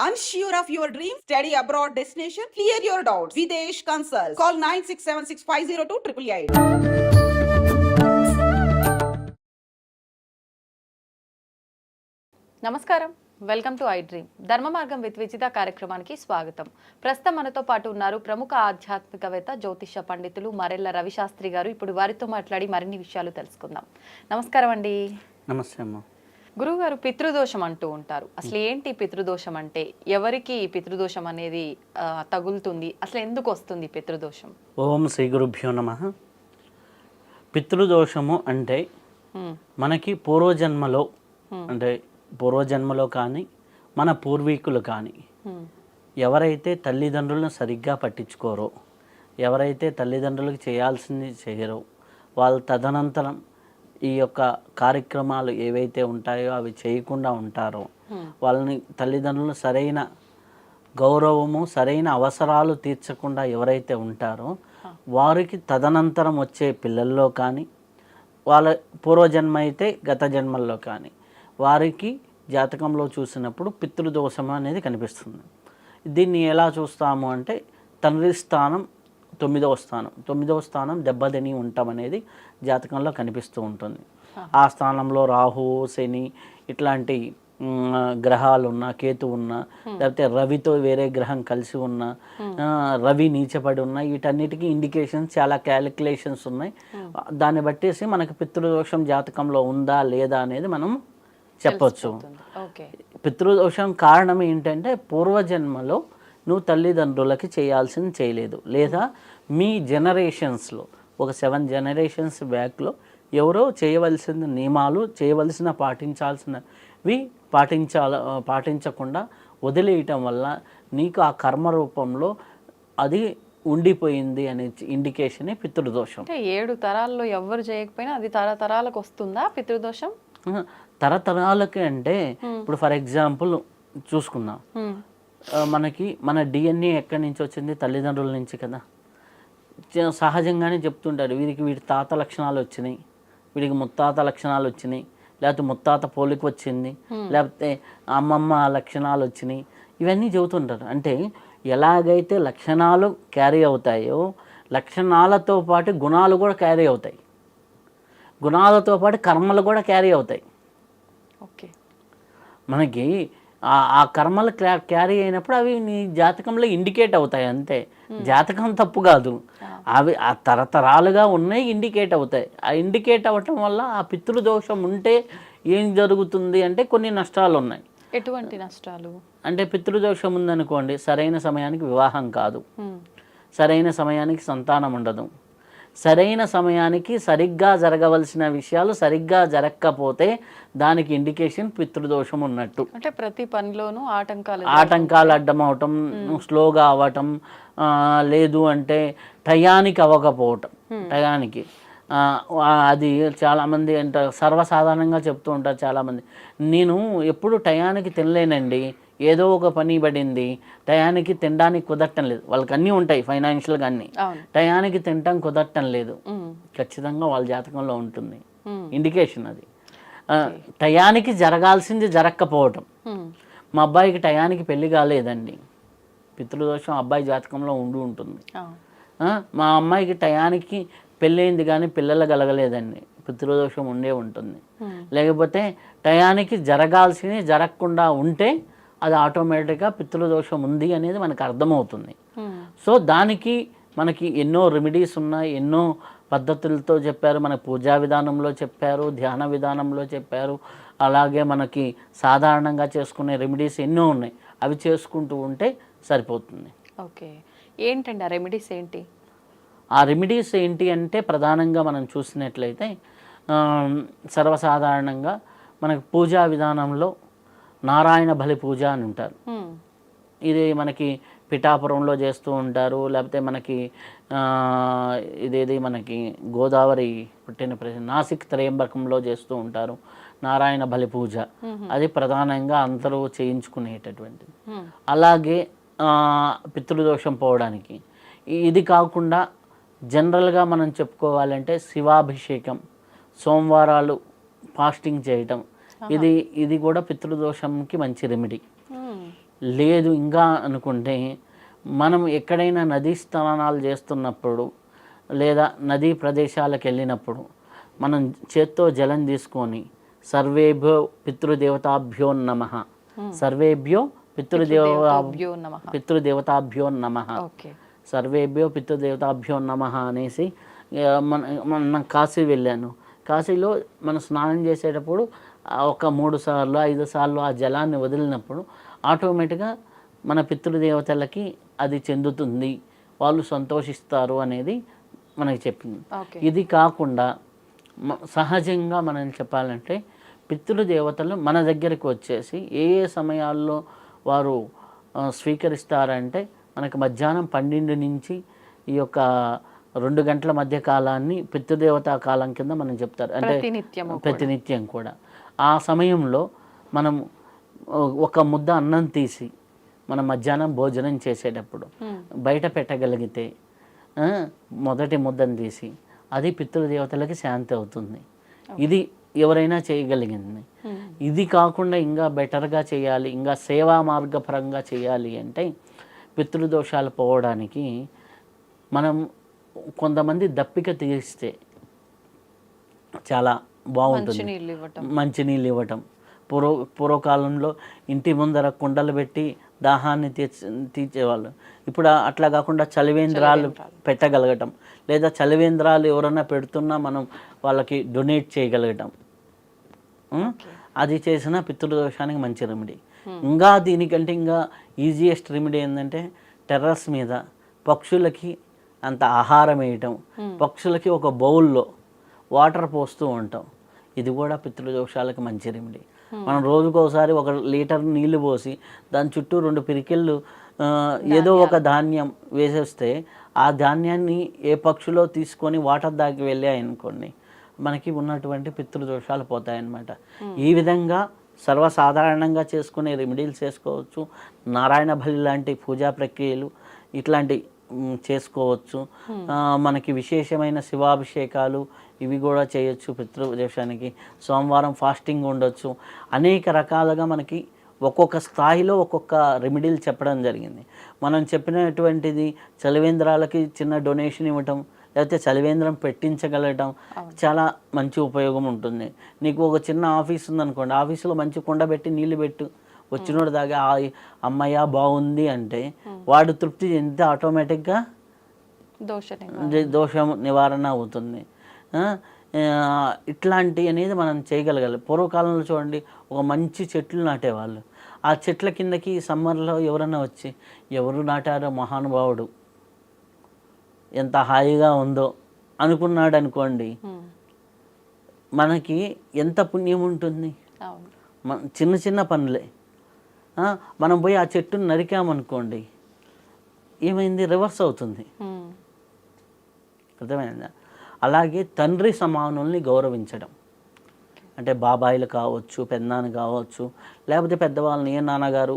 Unsure of your dream? Study abroad destination? Clear your doubts. Videsh Consult. Call 9676502888. నమస్కారం welcome to I dream ధర్మ మార్గం with Vijitha కార్యక్రమానికి స్వాగతం ప్రస్తుతం మనతో పాటు ఉన్నారు ప్రముఖ ఆధ్యాత్మికవేత్త జ్యోతిష పండితులు మరెల్ల రవిశాస్త్రి గారు ఇప్పుడు వారితో మాట్లాడి మరిన్ని విషయాలు తెలుసుకుందాం నమస్కారం అండి నమస్తే అమ్మ గురువుగారు పితృదోషం అంటూ ఉంటారు. అసలు ఏంటి పితృదోషం అంటే? ఎవరికి ఈ పితృదోషం అనేది తగులుతుంది? అసలు ఎందుకు వస్తుంది పితృదోషం? ఓం శ్రీ గురుభ్యో నమ. పితృదోషము అంటే మనకి పూర్వజన్మలో అంటే పూర్వజన్మలో కానీ మన పూర్వీకులు కానీ ఎవరైతే తల్లిదండ్రులను సరిగ్గా పట్టించుకోరో ఎవరైతే తల్లిదండ్రులకు చేయాల్సింది చేయరో వాళ్ళు తదనంతరం ఈ యొక్క కార్యక్రమాలు ఏవైతే ఉంటాయో అవి చేయకుండా ఉంటారో వాళ్ళని తల్లిదండ్రులు సరైన గౌరవము సరైన అవసరాలు తీర్చకుండా ఎవరైతే ఉంటారో వారికి తదనంతరం వచ్చే పిల్లల్లో కానీ వాళ్ళ పూర్వజన్మ అయితే గత జన్మల్లో కానీ వారికి జాతకంలో చూసినప్పుడు పితృదోషం అనేది కనిపిస్తుంది. దీన్ని ఎలా చూస్తాము అంటే తండ్రి స్థానం తొమ్మిదవ స్థానం. తొమ్మిదవ స్థానం దెబ్బతిని ఉండటం అనేది జాతకంలో కనిపిస్తూ ఉంటుంది. ఆ స్థానంలో రాహు శని ఇట్లాంటి గ్రహాలు ఉన్న కేతు ఉన్న లేకపోతే రవితో వేరే గ్రహం కలిసి ఉన్న రవి నీచపడి ఉన్న వీటన్నిటికీ ఇండికేషన్స్ చాలా క్యాలిక్యులేషన్స్ ఉన్నాయి. దాన్ని బట్టేసి మనకి పితృదోషం జాతకంలో ఉందా లేదా అనేది మనం చెప్పొచ్చు. పితృదోషం కారణం ఏంటంటే పూర్వజన్మలో నువ్వు తల్లిదండ్రులకి చేయాల్సింది చేయలేదు. లేదా మీ జనరేషన్స్లో ఒక సెవెన్ జనరేషన్స్ బ్యాక్లో ఎవరో చేయవలసిన నియమాలు చేయవలసిన పాటించాల్సినవి పాటించాల పాటించకుండా వదిలేయటం వల్ల నీకు ఆ కర్మ రూపంలో అది ఉండిపోయింది అనే ఇండికేషనే పితృదోషం. అంటే ఏడు తరాల్లో ఎవరు చేయకపోయినా అది తరతరాలకు వస్తుందా పితృదోషం? తరతరాలకి అంటే ఇప్పుడు ఫర్ ఎగ్జాంపుల్ చూసుకుందాం. మనకి మన డిఎన్ఏ ఎక్కడి నుంచి వచ్చింది? తల్లిదండ్రుల నుంచి కదా. సహజంగానే చెప్తుంటారు. వీరికి వీడి తాత లక్షణాలు వచ్చినాయి. వీడికి ముత్తాత లక్షణాలు వచ్చినాయి. లేకపోతే ముత్తాత పోలిక వచ్చింది. లేకపోతే అమ్మమ్మ లక్షణాలు వచ్చినాయి. ఇవన్నీ చెబుతుంటారు. అంటే ఎలాగైతే లక్షణాలు క్యారీ అవుతాయో లక్షణాలతో పాటు గుణాలు కూడా క్యారీ అవుతాయి. గుణాలతో పాటు కర్మలు కూడా క్యారీ అవుతాయి. ఓకే. మనకి ఆ- కర్మలు క్లా- క్యారీ అయినప్పుడు అవి నీ జాతకంలో ఇండికేట్ అవుతాయి అంతే. జాతకం తప్పు కాదు. అవి ఆ తరతరాలుగా ఉన్నాయి ఇండికేట్ అవుతాయి. ఆ ఇండికేట్ అవ్వటం వల్ల ఆ పితృదోషం ఉంటే ఏం జరుగుతుంది అంటే కొన్ని నష్టాలు ఉన్నాయి. ఎటువంటి నష్టాలు? అంటే పితృదోషం ఉందనుకోండి సరైన సమయానికి వివాహం కాదు. సరైన సమయానికి సంతానం ఉండదు. సరైన సమయానికి సరిగ్గా జరగవలసిన విషయాలు సరిగ్గా జరగకపోతే దానికి ఇండికేషన్ పితృదోషం ఉన్నట్టు. అంటే ప్రతి పనిలోనూ ఆటంకాలు ఆటంకాలు అడ్డమవటం స్లోగా అవ్వటం లేదు అంటే టయానికి అవ్వకపోవటం. టయానికి. అది చాలామంది అంటారు సర్వసాధారణంగా చెప్తూ ఉంటారు చాలామంది. నేను ఎప్పుడు టయానికి తినలేనండి. ఏదో ఒక పని పడింది టయానికి తినడానికి కుదరటం లేదు. వాళ్ళకి అన్నీ ఉంటాయి ఫైనాన్షియల్గా అన్నీ టయానికి తినటం కుదరటం లేదు. ఖచ్చితంగా వాళ్ళ జాతకంలో ఉంటుంది. ఇండికేషన్ అది. టయానికి జరగాల్సింది జరగకపోవటం. మా అబ్బాయికి టయానికి పెళ్ళి కాలేదండి. పితృదోషం అబ్బాయి జాతకంలో ఉండి ఉంటుంది. మా అమ్మాయికి టయానికి పెళ్ళయింది కానీ పిల్లలు కలగలేదండి. పితృదోషం ఉండే ఉంటుంది. లేకపోతే టయానికి జరగాల్సింది జరగకుండా ఉంటే అది ఆటోమేటిక్గా పితృదోషం ఉంది అనేది మనకు అర్థమవుతుంది. సో దానికి మనకి ఎన్నో రెమెడీస్ ఉన్నాయి ఎన్నో పద్ధతులతో చెప్పారు. మన పూజా విధానంలో చెప్పారు ధ్యాన విధానంలో చెప్పారు. అలాగే మనకి సాధారణంగా చేసుకునే రెమెడీస్ ఎన్నో ఉన్నాయి. అవి చేసుకుంటూ ఉంటే సరిపోతుంది. ఓకే. ఏంటండి ఆ రెమెడీస్ ఏంటి? ఆ రెమెడీస్ ఏంటి అంటే ప్రధానంగా మనం చూసినట్లయితే సర్వసాధారణంగా మనకి పూజా విధానంలో నారాయణ బలి పూజ అని ఉంటారు. ఇది మనకి పిఠాపురంలో చేస్తూ ఉంటారు లేకపోతే మనకి ఇదేది మనకి గోదావరి పుట్టిన ప్రదేశం నాసిక్ త్రయంబకంలో చేస్తూ ఉంటారు నారాయణ బలి పూజ. అది ప్రధానంగా అందరూ చేయించుకునేటటువంటిది. అలాగే పితృదోషం పోవడానికి. ఇది కాకుండా జనరల్గా మనం చెప్పుకోవాలంటే శివాభిషేకం సోమవారాలు ఫాస్టింగ్ చేయటం ఇది ఇది కూడా పితృదోషంకి మంచి రెమెడీ. లేదు ఇంకా అనుకుంటే మనం ఎక్కడైనా నదీ స్నానాలు చేస్తున్నప్పుడు లేదా నదీ ప్రదేశాలకు వెళ్ళినప్పుడు మనం చేత్తో జలం తీసుకొని సర్వేభ్యో పితృదేవతాభ్యో నమ. సర్వేభ్యో పితృదేవ పితృదేవతాభ్యో నమః. పితృదేవతాభ్యో నమ. ఓకే. సర్వేభ్యో పితృదేవతాభ్యో నమ అనేసి మన మన కాశీ వెళ్ళాను. కాశీలో మనం స్నానం చేసేటప్పుడు ఒక మూడు సార్లు ఐదు సార్లు ఆ జలాన్ని వదిలినప్పుడు ఆటోమేటిక్గా మన పితృదేవతలకి అది చెందుతుంది. వాళ్ళు సంతోషిస్తారు అనేది మనకి చెప్పింది. ఇది కాకుండా సహజంగా మనం చెప్పాలంటే పితృదేవతలు మన దగ్గరికి వచ్చేసి ఏ ఏ సమయాల్లో వారు స్వీకరిస్తారంటే మనకి మధ్యాహ్నం పన్నెండు నుంచి ఈ యొక్క రెండు గంటల మధ్య కాలాన్ని పితృదేవతా కాలం కింద మనం చెప్తారు. అంటే ప్రతినిత్యం కూడా. ఆ సమయంలో మనం ఒక ముద్ద అన్నం తీసి మనం మధ్యాహ్నం భోజనం చేసేటప్పుడు బయట పెట్టగలిగితే మొదటి ముద్దను తీసి అది పితృదేవతలకి శాంతి అవుతుంది. ఇది ఎవరైనా చేయగలిగింది. ఇది కాకుండా ఇంకా బెటర్గా చేయాలి ఇంకా సేవా మార్గపరంగా చేయాలి అంటే పితృదోషాలు పోవడానికి మనం కొంతమంది దప్పిక తీస్తే చాలా బాగుంటుంది. మంచినీళ్ళు ఇవ్వటం పూర్వ పూర్వకాలంలో ఇంటి ముందర కుండలు పెట్టి దాహాన్ని తీర్చ తీర్చేవాళ్ళు. ఇప్పుడు అట్లా కాకుండా చలివేంద్రాలు పెట్టగలగటం. లేదా చలివేంద్రాలు ఎవరైనా పెడుతున్నా మనం వాళ్ళకి డొనేట్ చేయగలగటం? అది చేసిన పితృదోషానికి మంచి రెమెడీ ఇంకా దీనికంటే ఇంకా ఈజియెస్ట్ రెమెడీ ఏంటంటే టెర్రస్ మీద పక్షులకి అంత ఆహారం వేయటం. పక్షులకి ఒక బౌల్లో వాటర్ పోస్తూ ఉంటాం. ఇది కూడా పితృదోషాలకు మంచి రెమెడీ మనం రోజుకోసారి ఒక లీటర్ నీళ్ళు పోసి దాని చుట్టూ రెండు పిరికెళ్ళు ఏదో ఒక ధాన్యం. వేసేస్తే ఆ ధాన్యాన్ని ఏ పక్షులో తీసుకొని వాటర్ దాకి వెళ్ళాయి అనుకోండి మనకి ఉన్నటువంటి పితృదోషాలు పోతాయన్నమాట. ఈ విధంగా సర్వసాధారణంగా చేసుకునే రెమెడీలు చేసుకోవచ్చు. నారాయణ బలి లాంటి పూజా ప్రక్రియలు ఇట్లాంటి చేసుకోవచ్చు. మనకి విశేషమైన శివాభిషేకాలు ఇవి కూడా చేయొచ్చు పితృదేశానికి. సోమవారం ఫాస్టింగ్ ఉండొచ్చు. అనేక రకాలుగా మనకి ఒక్కొక్క స్థాయిలో ఒక్కొక్క రెమెడీలు చెప్పడం జరిగింది. మనం చెప్పినటువంటిది చలివేంద్రాలకి చిన్న డొనేషన్ ఇవ్వటం లేకపోతే చలివేంద్రం పెట్టించగలగటం చాలా మంచి ఉపయోగం ఉంటుంది. నీకు ఒక చిన్న ఆఫీస్ ఉందనుకోండి ఆఫీసులో మంచి కుండ పెట్టి నీళ్ళు పెట్టు. వచ్చినోడు దాకా "ఆ, అమ్మయ్య బాగుంది అంటే వాడు తృప్తి చెందితే ఆటోమేటిక్గా? దోషం నివారణ అవుతుంది. ఇట్లాంటి అనేది మనం చేయగలగాలి. పూర్వకాలంలో చూడండి ఒక మంచి చెట్లు నాటేవాళ్ళు. ఆ చెట్ల కిందకి సమ్మర్లో ఎవరన్నా వచ్చి ఎవరు నాటారో మహానుభావుడు? ఎంత హాయిగా ఉందో? అనుకున్నాడు అనుకోండి. మనకి ఎంత పుణ్యం ఉంటుంది? చిన్న చిన్న పనులే. మనం పోయి ఆ చెట్టును నరికామనుకోండి ఏమైంది? రివర్స్ అవుతుంది. అర్థమైందా? అలాగే తండ్రి సమానుల్ని గౌరవించడం. అంటే బాబాయిలు కావచ్చు పెద్దనాన్న కావచ్చు లేకపోతే పెద్దవాళ్ళని ఏ నాన్నగారు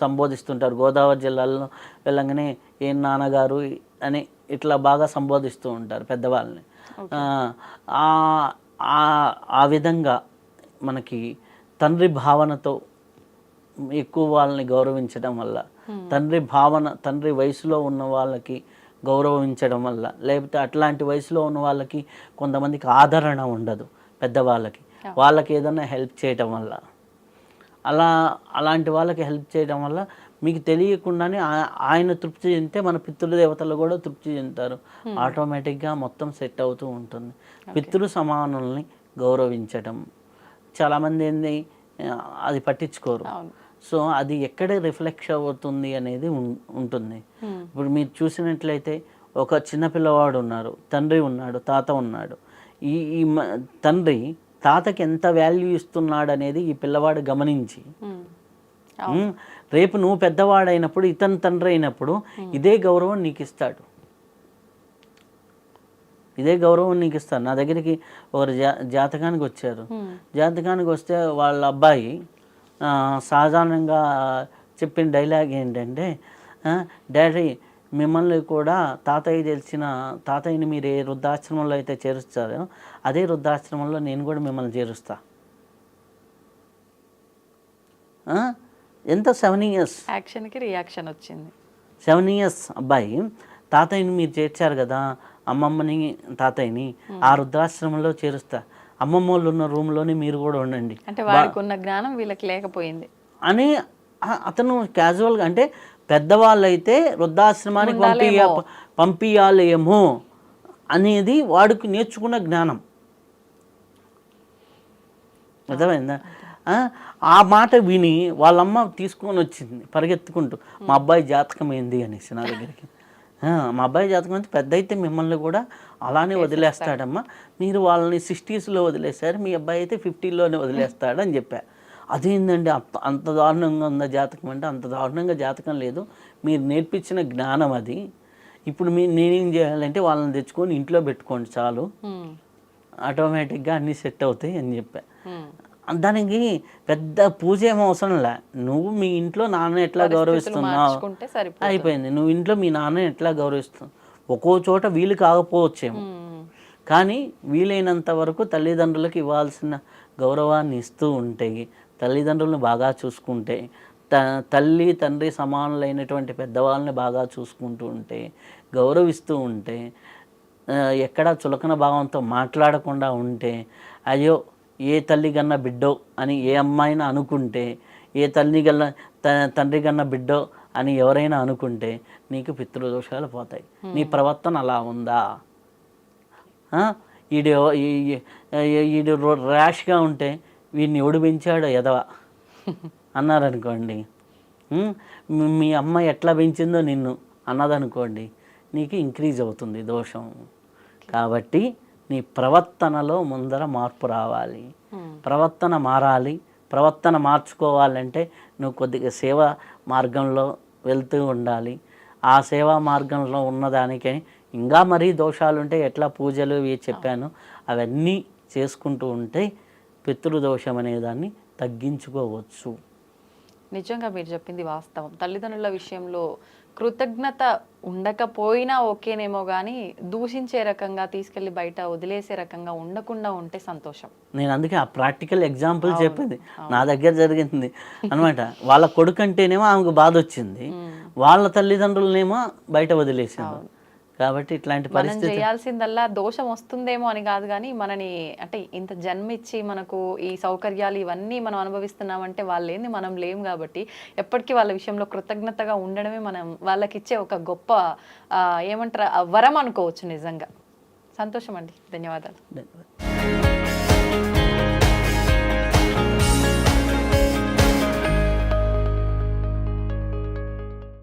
సంబోధిస్తుంటారు. గోదావరి జిల్లాలో వెళ్ళంగానే ఏ నాన్నగారు అని ఇట్లా బాగా సంబోధిస్తూ ఉంటారు పెద్దవాళ్ళని. ఆ విధంగా మనకి తండ్రి భావనతో ఎక్కువ వాళ్ళని గౌరవించడం వల్ల తండ్రి భావన తండ్రి వయసులో ఉన్న వాళ్ళకి గౌరవించడం వల్ల లేకపోతే అట్లాంటి వయసులో ఉన్న వాళ్ళకి కొంతమందికి ఆదరణ ఉండదు పెద్దవాళ్ళకి. వాళ్ళకి ఏదైనా హెల్ప్ చేయటం వల్ల. అలా అలాంటి వాళ్ళకి హెల్ప్ చేయడం వల్ల మీకు తెలియకుండానే ఆయన తృప్తి చెందితే మన పితృదేవతలు కూడా తృప్తి చెందుతారు. ఆటోమేటిక్గా మొత్తం సెట్ అవుతూ ఉంటుంది. పితృ సమానుల్ని గౌరవించడం చాలామంది ఏంది అది పట్టించుకోరు. సో అది ఎక్కడ రిఫ్లెక్ట్ అవుతుంది అనేది ఉంటుంది. ఇప్పుడు మీరు చూసినట్లయితే ఒక చిన్న పిల్లవాడు ఉన్నారు తండ్రి ఉన్నాడు తాత ఉన్నాడు. ఈ ఈ తండ్రి తాతకి ఎంత వాల్యూ ఇస్తున్నాడు అనేది ఈ పిల్లవాడు గమనించి రేపు నువ్వు పెద్దవాడైనప్పుడు ఇతని తండ్రి అయినప్పుడు ఇదే గౌరవం నీకు ఇస్తాడు ఇదే గౌరవం నీకు ఇస్తాడు నా దగ్గరికి ఒకరు జా జాతకానికి వచ్చారు. జాతకానికి వస్తే వాళ్ళ అబ్బాయి సాధారణంగా చెప్పిన డైలాగ్ ఏంటంటే డాడీ మిమ్మల్ని కూడా తాతయ్య తెలిసిన తాతయ్యని మీరు ఏ వృద్ధాశ్రమంలో అయితే చేరుస్తారో అదే వృద్ధాశ్రమంలో నేను కూడా మిమ్మల్ని చేరుస్తా? ఎంత సెవెన్ ఇయర్స్? యాక్షన్కి రియాక్షన్ వచ్చింది. Seven years? అబ్బాయి తాతయ్యని మీరు చేర్చారు కదా అమ్మమ్మని తాతయ్యని ఆ వృద్ధాశ్రమంలో చేరుస్తా. అమ్మమ్మ వాళ్ళు ఉన్న రూమ్లోనే మీరు కూడా ఉండండి. అంటే వాడికి ఉన్న జ్ఞానం వీళ్ళకి లేకపోయింది. అని అతను క్యాజువల్గా అంటే పెద్దవాళ్ళు అయితే వృద్ధాశ్రమానికి పంపియ పంపించాలేమో అనేది వాడికి నేర్చుకున్న జ్ఞానం. అర్థమైందా? ఆ, మాట విని వాళ్ళమ్మ తీసుకొని వచ్చింది పరిగెత్తుకుంటూ. మా అబ్బాయి జాతకం ఏంది అనేసి నా దగ్గరికి. మా అబ్బాయి జాతకం అంటే పెద్ద అయితే మిమ్మల్ని కూడా అలానే వదిలేస్తాడమ్మా. మీరు వాళ్ళని సిక్స్టీస్లో వదిలేశారు మీ అబ్బాయి అయితే ఫిఫ్టీలోనే వదిలేస్తాడు అని చెప్పా. అదేందండి అంత అంత దారుణంగా ఉందా జాతకం అంటే అంత దారుణంగా జాతకం లేదు. మీరు నేర్పించిన జ్ఞానం అది. ఇప్పుడు మీ నేనేం చేయాలంటే వాళ్ళని తెచ్చుకొని ఇంట్లో పెట్టుకోండి చాలు. ఆటోమేటిక్గా అన్నీ సెట్ అవుతాయి అని చెప్పా. దానికి పెద్ద పూజ ఏం అవసరం లే. నువ్వు మీ ఇంట్లో నాన్న ఎట్లా గౌరవిస్తున్నావు? అయిపోయింది. నువ్వు ఇంట్లో మీ నాన్న ఎట్లా గౌరవిస్తున్నావు? ఒక్కో చోట వీలు కాకపోవచ్చేమో. కానీ వీలైనంత వరకు తల్లిదండ్రులకు ఇవ్వాల్సిన గౌరవాన్ని ఇస్తూ ఉంటే తల్లిదండ్రులను బాగా చూసుకుంటే త తల్లి తండ్రి సమానులైనటువంటి పెద్దవాళ్ళని బాగా చూసుకుంటూ ఉంటే గౌరవిస్తూ ఉంటే ఎక్కడ చులకన భావంతో మాట్లాడకుండా ఉంటే అయ్యో ఏ తల్లి కన్నా బిడ్డో అని ఏ అమ్మాయినా అనుకుంటే ఏ తల్లి కన్నా తండ్రి కన్నా బిడ్డో అని ఎవరైనా అనుకుంటే నీకు పితృదోషాలు పోతాయి. నీ ప్రవర్తన అలా ఉందా? ఈడు ఈడు ర్యాష్గా ఉంటే వీడిని ఎవడు పెంచాడు ఎదవ అన్నారనుకోండి మీ అమ్మ ఎట్లా పెంచిందో నిన్ను అన్నదనుకోండి. నీకు ఇంక్రీజ్ అవుతుంది దోషం. కాబట్టి నీ ప్రవర్తనలో ముందర మార్పు రావాలి. ప్రవర్తన మారాలి. ప్రవర్తన మార్చుకోవాలంటే నువ్వు కొద్దిగా సేవ మార్గంలో వెళ్తూ ఉండాలి. ఆ సేవా మార్గంలో ఉన్నదానికే ఇంకా మరీ దోషాలు ఉంటే ఎట్లా పూజలు ఇవి చెప్పాను అవన్నీ చేసుకుంటూ ఉంటే పితృదోషం అనేదాన్ని తగ్గించుకోవచ్చు. నిజంగా మీరు చెప్పింది వాస్తవం. తల్లిదండ్రుల విషయంలో కృతజ్ఞత ఉండకపోయినా ఓకేనేమో కానీ దూషించే రకంగా తీసుకెళ్ళి బయట వదిలేసే రకంగా ఉండకుండా ఉంటే సంతోషం. నేను అందుకే ఆ ప్రాక్టికల్ ఎగ్జాంపుల్ చెప్పింది. నా దగ్గర జరిగింది అనమాట వాళ్ళ కొడుకు అంటేనేమో ఆమెకు బాధ వచ్చింది వాళ్ళ తల్లిదండ్రులనేమో బయట వదిలేసింది కాబట్టి ఇట్లాంటి మనం పరిస్థితి చేయాల్సిందల్లా దోషం వస్తుందేమో అని కాదు కానీ మనని అంటే ఇంత జన్మిచ్చి మనకు ఈ సౌకర్యాలు ఇవన్నీ మనం అనుభవిస్తున్నామంటే వాళ్ళు ఏంది మనం లేం కాబట్టి ఎప్పటికీ వాళ్ళ విషయంలో కృతజ్ఞతగా ఉండడమే మనం వాళ్ళకి ఇచ్చే ఒక గొప్ప ఏమంటారు? వరం అనుకోవచ్చు నిజంగా. సంతోషం అండి ధన్యవాదాలు. ధన్యవాదాలు.